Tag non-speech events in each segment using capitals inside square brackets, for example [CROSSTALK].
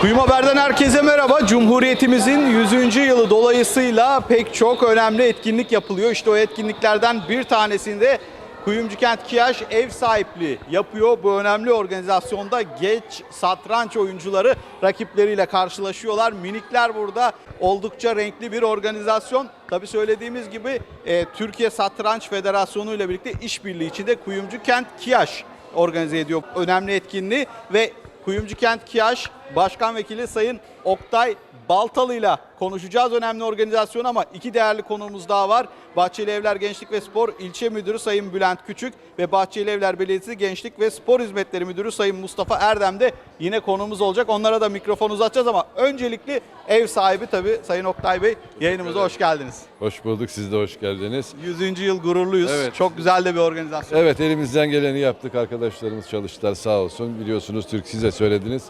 Kuyum Haber'den herkese merhaba. Cumhuriyetimizin 100. yılı dolayısıyla pek çok önemli etkinlik yapılıyor. İşte o etkinliklerden bir tanesinde Kuyumcu Kent Kiyaş ev sahipliği yapıyor. Bu önemli organizasyonda geç satranç oyuncuları rakipleriyle karşılaşıyorlar. Minikler burada oldukça renkli bir organizasyon. Tabi söylediğimiz gibi e, Türkiye Satranç Federasyonu ile birlikte işbirliği içinde Kuyumcu Kent Kiyaş organize ediyor önemli etkinliği ve Kuyumcu Kent Kiyaş Başkan Vekili Sayın Oktay Baltalı ile konuşacağız önemli organizasyon ama iki değerli konuğumuz daha var. Bahçeli Evler Gençlik ve Spor İlçe Müdürü Sayın Bülent Küçük ve Bahçeli Evler Belediyesi Gençlik ve Spor Hizmetleri Müdürü Sayın Mustafa Erdem de yine konuğumuz olacak. Onlara da mikrofon uzatacağız ama öncelikli ev sahibi tabii Sayın Oktay Bey yayınımıza hoş geldiniz. Hoş bulduk, siz de hoş geldiniz. 100. yıl gururluyuz. Evet. Çok güzel de bir organizasyon. Evet, elimizden geleni yaptık. Arkadaşlarımız çalıştılar sağ olsun. Biliyorsunuz, Türk siz de söylediniz.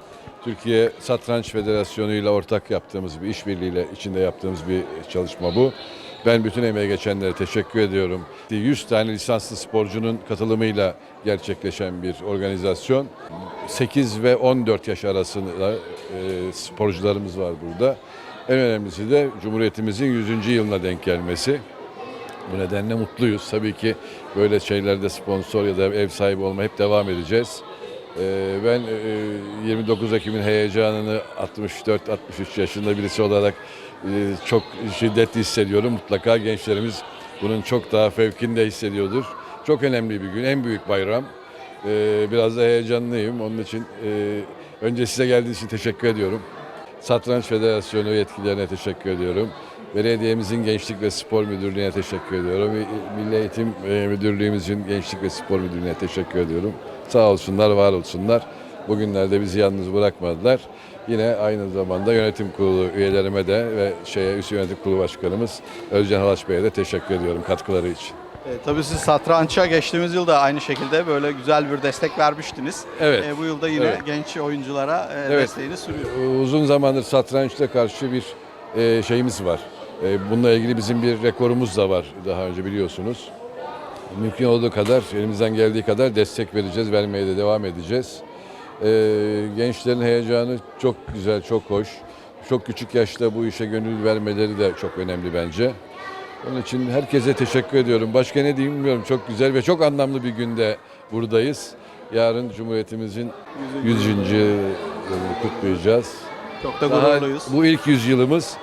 Türkiye Satranç Federasyonu ile ortak yaptığımız bir işbirliğiyle içinde yaptığımız bir çalışma bu. Ben bütün emeğe geçenlere teşekkür ediyorum. 100 tane lisanslı sporcunun katılımıyla gerçekleşen bir organizasyon. 8 ve 14 yaş arasında e, sporcularımız var burada. En önemlisi de Cumhuriyetimizin 100. yılına denk gelmesi. Bu nedenle mutluyuz. Tabii ki böyle şeylerde sponsor ya da ev sahibi olmaya hep devam edeceğiz. Ee, ben e, 29 Ekim'in heyecanını 64-63 yaşında birisi olarak e, çok şiddetli hissediyorum. Mutlaka gençlerimiz bunun çok daha fevkinde hissediyordur. Çok önemli bir gün, en büyük bayram. Ee, Biraz da heyecanlıyım. Onun için e, önce size geldiğiniz için teşekkür ediyorum. Satranç Federasyonu yetkililerine teşekkür ediyorum. Belediyemizin Gençlik ve Spor Müdürlüğü'ne teşekkür ediyorum. Milli Eğitim e, Müdürlüğümüzün Gençlik ve Spor Müdürlüğü'ne teşekkür ediyorum. Sağ olsunlar, var olsunlar. Bugünlerde bizi yalnız bırakmadılar. Yine aynı zamanda yönetim kurulu üyelerime de ve şeye üst yönetim kurulu başkanımız Özcan Halaç Bey'e de teşekkür ediyorum katkıları için. E, tabii siz satrança geçtiğimiz yıl da aynı şekilde böyle güzel bir destek vermiştiniz. Evet. E, bu yılda yine Evet. genç oyunculara e, Evet. desteğini sürüyor. Uzun zamandır satrançla karşı bir e, şeyimiz var. E, bununla ilgili bizim bir rekorumuz da var daha önce biliyorsunuz. Mümkün olduğu kadar, elimizden geldiği kadar destek vereceğiz, vermeye de devam edeceğiz. E, gençlerin heyecanı çok güzel, çok hoş. Çok küçük yaşta bu işe gönül vermeleri de çok önemli bence. Onun için herkese teşekkür ediyorum. Başka ne diyeyim bilmiyorum. Çok güzel ve çok anlamlı bir günde buradayız. Yarın Cumhuriyetimizin 100. yılını kutlayacağız. Çok da Daha gururluyuz. bu ilk yüzyılımız.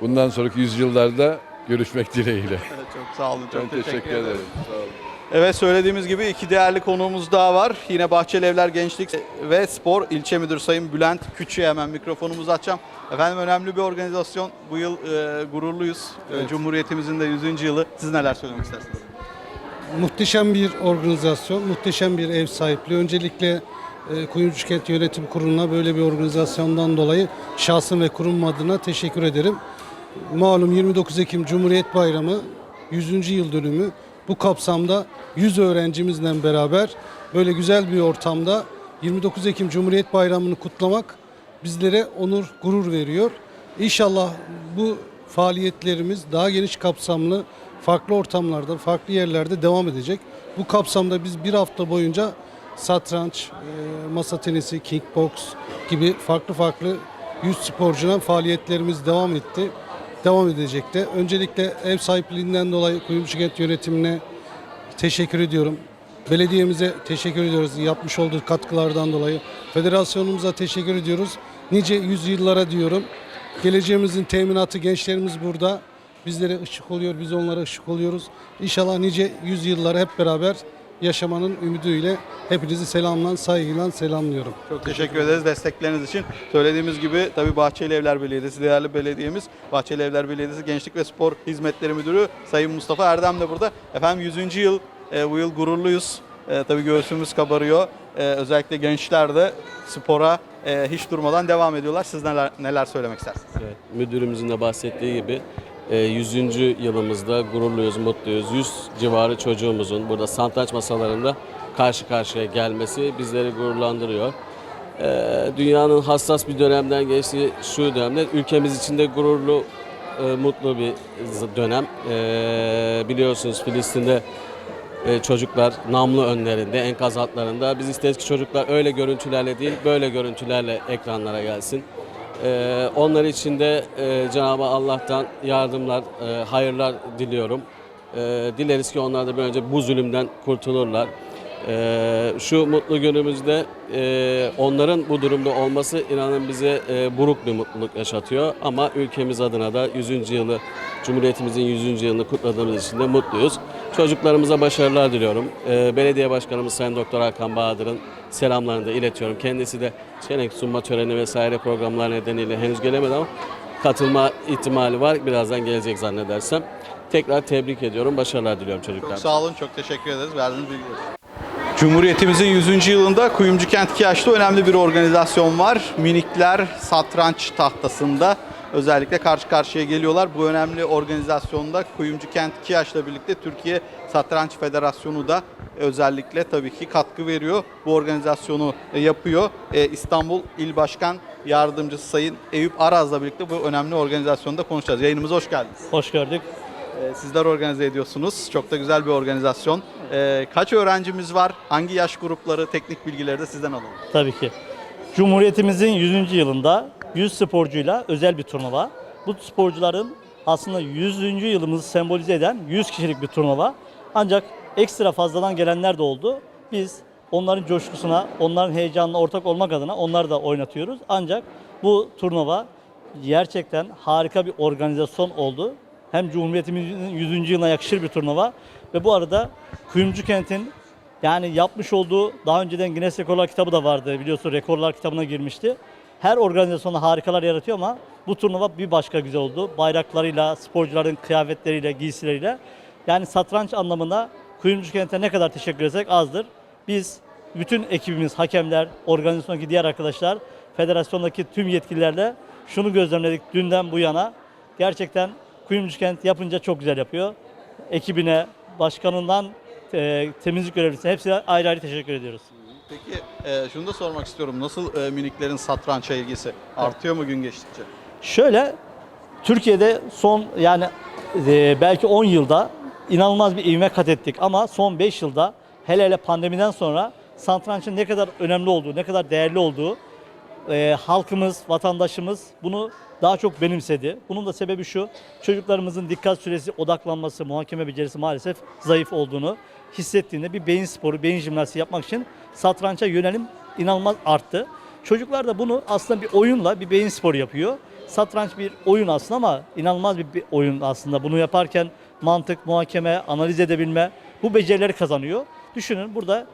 Bundan sonraki yüzyıllarda görüşmek dileğiyle. [LAUGHS] Evet, çok sağ olun. Çok Ben teşekkür ederim. Sağ olun. Evet söylediğimiz gibi iki değerli konuğumuz daha var. Yine Bahçeli Evler Gençlik ve Spor İlçe Müdürü Sayın Bülent Küçük'e hemen mikrofonumuzu açacağım. Efendim önemli bir organizasyon. Bu yıl e, gururluyuz. E, Evet. Cumhuriyetimizin de 100. yılı. Siz neler söylemek istersiniz? Muhteşem bir organizasyon, muhteşem bir ev sahipliği. Öncelikle e, Kuyumcu Kent Yönetim Kurulu'na böyle bir organizasyondan dolayı şahsım ve kurum adına teşekkür ederim. Malum 29 Ekim Cumhuriyet Bayramı 100. yıl dönümü. Bu kapsamda 100 öğrencimizle beraber böyle güzel bir ortamda 29 Ekim Cumhuriyet Bayramı'nı kutlamak bizlere onur, gurur veriyor. İnşallah bu faaliyetlerimiz daha geniş kapsamlı farklı ortamlarda, farklı yerlerde devam edecek. Bu kapsamda biz bir hafta boyunca satranç, e, masa tenisi, kickbox gibi farklı farklı yüz sporcuna faaliyetlerimiz devam etti. Devam edecek de. Öncelikle ev sahipliğinden dolayı Kuyumcu Kent yönetimine teşekkür ediyorum. Belediyemize teşekkür ediyoruz yapmış olduğu katkılardan dolayı. Federasyonumuza teşekkür ediyoruz. Nice yüzyıllara diyorum. Geleceğimizin teminatı gençlerimiz burada. Bizlere ışık oluyor, biz onlara ışık oluyoruz. İnşallah nice yüzyıllar hep beraber yaşamanın ümidiyle hepinizi selamla, saygıyla selamlıyorum. Çok teşekkür ederiz destekleriniz için. Söylediğimiz gibi tabii Bahçeli Evler Belediyesi, değerli belediyemiz Bahçeli Evler Belediyesi Gençlik ve Spor Hizmetleri Müdürü Sayın Mustafa Erdem de burada. Efendim 100. yıl, e, bu yıl gururluyuz. E, tabii göğsümüz kabarıyor. E, özellikle gençler de spora e, hiç durmadan devam ediyorlar. Siz neler, neler söylemek istersiniz? Evet, müdürümüzün de bahsettiği gibi 100. yılımızda gururluyuz, mutluyuz. 100 civarı çocuğumuzun burada satranç masalarında karşı karşıya gelmesi bizleri gururlandırıyor. E, Dünyanın hassas bir dönemden geçtiği şu dönemde ülkemiz için de gururlu, e, mutlu bir dönem. E, Biliyorsunuz Filistin'de e, çocuklar namlu önlerinde, enkaz altlarında. Biz isteriz ki çocuklar öyle görüntülerle değil, böyle görüntülerle ekranlara gelsin. Ee, onlar için de e, Cenab-ı Allah'tan yardımlar, e, hayırlar diliyorum. Ee, dileriz ki onlar da bir önce bu zulümden kurtulurlar. Ee, şu mutlu günümüzde e, onların bu durumda olması inanın bize e, buruk bir mutluluk yaşatıyor. Ama ülkemiz adına da 100. yılı, Cumhuriyetimizin 100. yılını kutladığımız için de mutluyuz. Çocuklarımıza başarılar diliyorum. Ee, Belediye Başkanımız Sayın Doktor Hakan Bahadır'ın selamlarını da iletiyorum. Kendisi de çelenk sunma töreni vesaire programlar nedeniyle henüz gelemedi ama katılma ihtimali var. Birazdan gelecek zannedersem. Tekrar tebrik ediyorum. Başarılar diliyorum çocuklar. Çok sağ olun, çok teşekkür ederiz verdiğiniz bilgiler. Cumhuriyetimizin 100. yılında Kuyumcu Kent Kiyaş'ta önemli bir organizasyon var. Minikler satranç tahtasında özellikle karşı karşıya geliyorlar. Bu önemli organizasyonda Kuyumcu Kent Kiyaş'la birlikte Türkiye Satranç Federasyonu da özellikle tabii ki katkı veriyor. Bu organizasyonu yapıyor. E, İstanbul İl Başkan Yardımcısı Sayın Eyüp Araz'la birlikte bu önemli organizasyonda konuşacağız. Yayınımıza hoş geldiniz. Hoş gördük. Ee, Sizler organize ediyorsunuz. Çok da güzel bir organizasyon. Ee, kaç öğrencimiz var? Hangi yaş grupları? Teknik bilgileri de sizden alalım. Tabii ki. Cumhuriyetimizin 100. yılında 100 sporcuyla özel bir turnuva. Bu sporcuların aslında 100. yılımızı sembolize eden 100 kişilik bir turnuva. Ancak ekstra fazladan gelenler de oldu. Biz onların coşkusuna, onların heyecanına ortak olmak adına onları da oynatıyoruz. Ancak bu turnuva gerçekten harika bir organizasyon oldu. Hem Cumhuriyetimizin 100. yılına yakışır bir turnuva ve bu arada Kuyumcu Kent'in yani yapmış olduğu daha önceden Guinness Rekorlar kitabı da vardı biliyorsun rekorlar kitabına girmişti. Her organizasyonda harikalar yaratıyor ama bu turnuva bir başka güzel oldu. Bayraklarıyla, sporcuların kıyafetleriyle, giysileriyle. Yani satranç anlamında Kuyumcu Kent'e ne kadar teşekkür etsek azdır. Biz bütün ekibimiz, hakemler, organizasyondaki diğer arkadaşlar, federasyondaki tüm yetkililerle şunu gözlemledik dünden bu yana. Gerçekten Kuyumcu Kent yapınca çok güzel yapıyor. Ekibine, başkanından e, temizlik görevlisine hepsine ayrı ayrı teşekkür ediyoruz. Peki e, şunu da sormak istiyorum. Nasıl e, miniklerin satrança ilgisi? Artıyor mu gün geçtikçe? Şöyle Türkiye'de son yani e, belki 10 yılda inanılmaz bir ivme kat ettik ama son 5 yılda hele hele pandemiden sonra satrançın ne kadar önemli olduğu, ne kadar değerli olduğu e, halkımız, vatandaşımız bunu daha çok benimsedi. Bunun da sebebi şu, çocuklarımızın dikkat süresi, odaklanması, muhakeme becerisi maalesef zayıf olduğunu hissettiğinde bir beyin sporu, beyin jimnastiği yapmak için satrança yönelim inanılmaz arttı. Çocuklar da bunu aslında bir oyunla bir beyin sporu yapıyor. Satranç bir oyun aslında ama inanılmaz bir, bir oyun aslında. Bunu yaparken mantık, muhakeme, analiz edebilme bu becerileri kazanıyor. Düşünün burada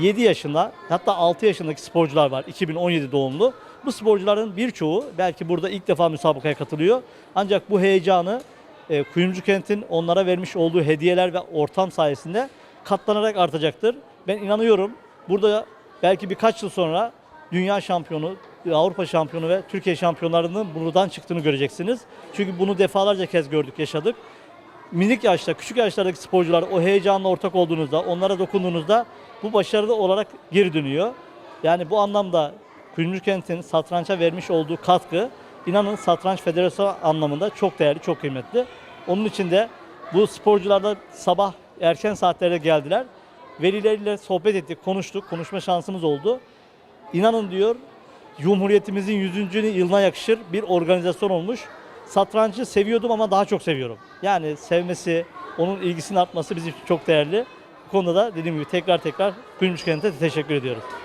7 yaşında hatta 6 yaşındaki sporcular var 2017 doğumlu. Bu sporcuların birçoğu belki burada ilk defa müsabakaya katılıyor. Ancak bu heyecanı e, Kuyumcu Kent'in onlara vermiş olduğu hediyeler ve ortam sayesinde katlanarak artacaktır. Ben inanıyorum burada belki birkaç yıl sonra dünya şampiyonu, Avrupa şampiyonu ve Türkiye şampiyonlarının buradan çıktığını göreceksiniz. Çünkü bunu defalarca kez gördük, yaşadık minik yaşta, küçük yaşlardaki sporcular o heyecanla ortak olduğunuzda, onlara dokunduğunuzda bu başarılı olarak geri dönüyor. Yani bu anlamda Kuyumcu Kent'in satrança vermiş olduğu katkı inanın satranç federasyonu anlamında çok değerli, çok kıymetli. Onun için de bu sporcular da sabah erken saatlerde geldiler. Velileriyle sohbet ettik, konuştuk, konuşma şansımız oldu. İnanın diyor Cumhuriyetimizin 100. yılına yakışır bir organizasyon olmuş. Satrancı seviyordum ama daha çok seviyorum. Yani sevmesi, onun ilgisinin artması bizim için çok değerli. Bu konuda da dediğim gibi tekrar tekrar Kuyumcu Kent'e teşekkür ediyoruz.